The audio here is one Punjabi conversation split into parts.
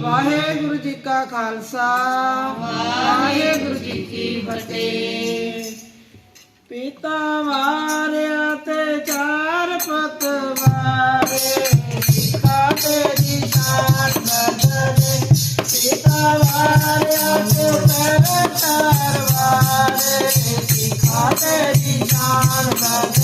ਵਾਹਿਗੁਰੂ ਜੀ ਕਾ ਖਾਲਸਾ। ਵਾਹਿਗੁਰੂ ਜੀ ਕੀ ਫਤਿਹ। ਪਿਤਾ ਵਾਰਿਆ ਤੇ ਚਾਰ ਪੁੱਤ ਵਾਰੇ। ਸਿੱਖਾ ਤੇ ਜੀ ਸ਼ਾਨ ਬਦਲੇ ਪਿਤਾ ਵਾਰਿਆ ਤੇ ਚਾਰ ਤਾਰ ਵਾਰੇ। ਸਿੱਖਾ ਤੇ ਜੀ ਸ਼ਾਨ ਬਦਲੇ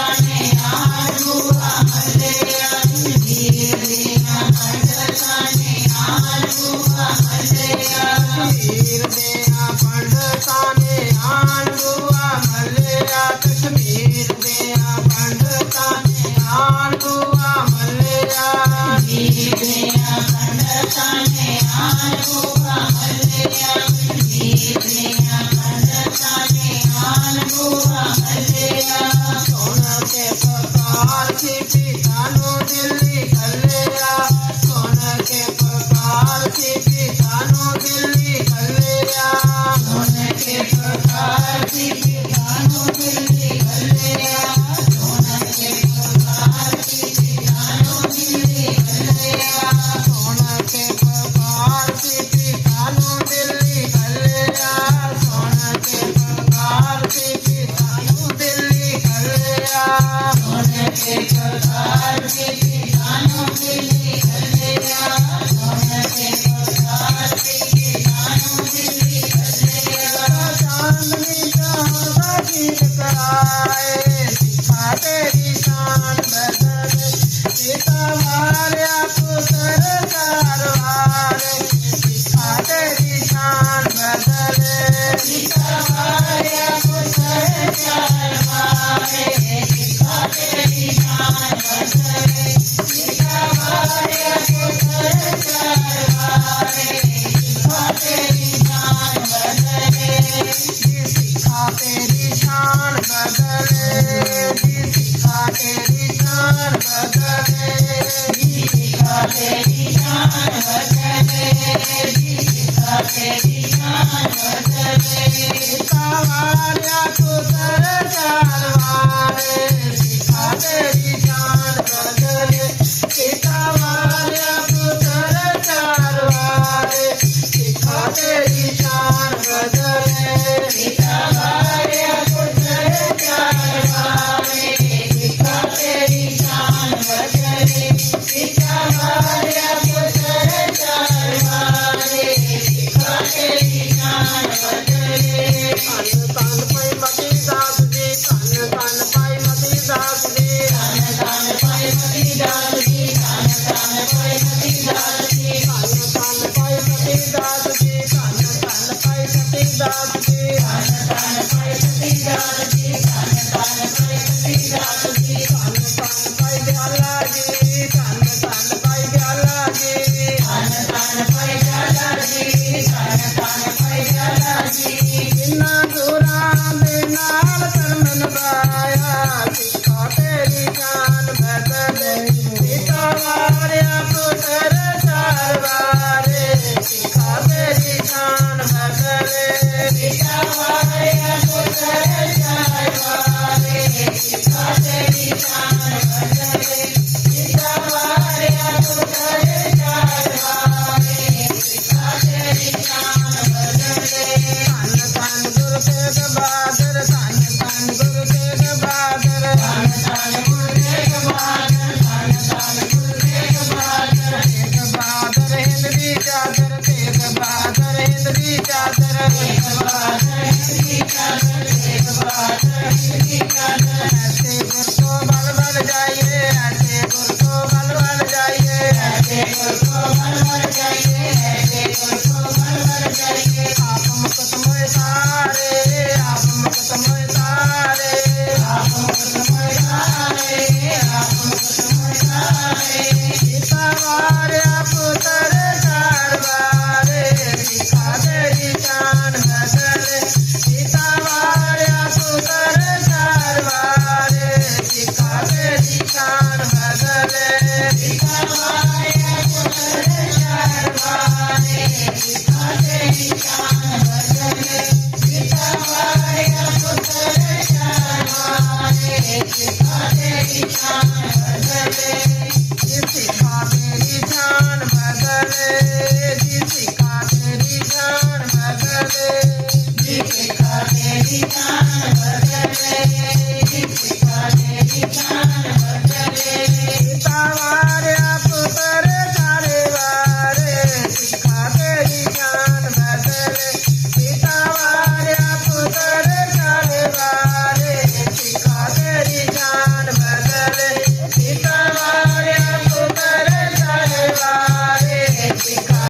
time. हमारे सावळ Yeah. तेरी जान बदल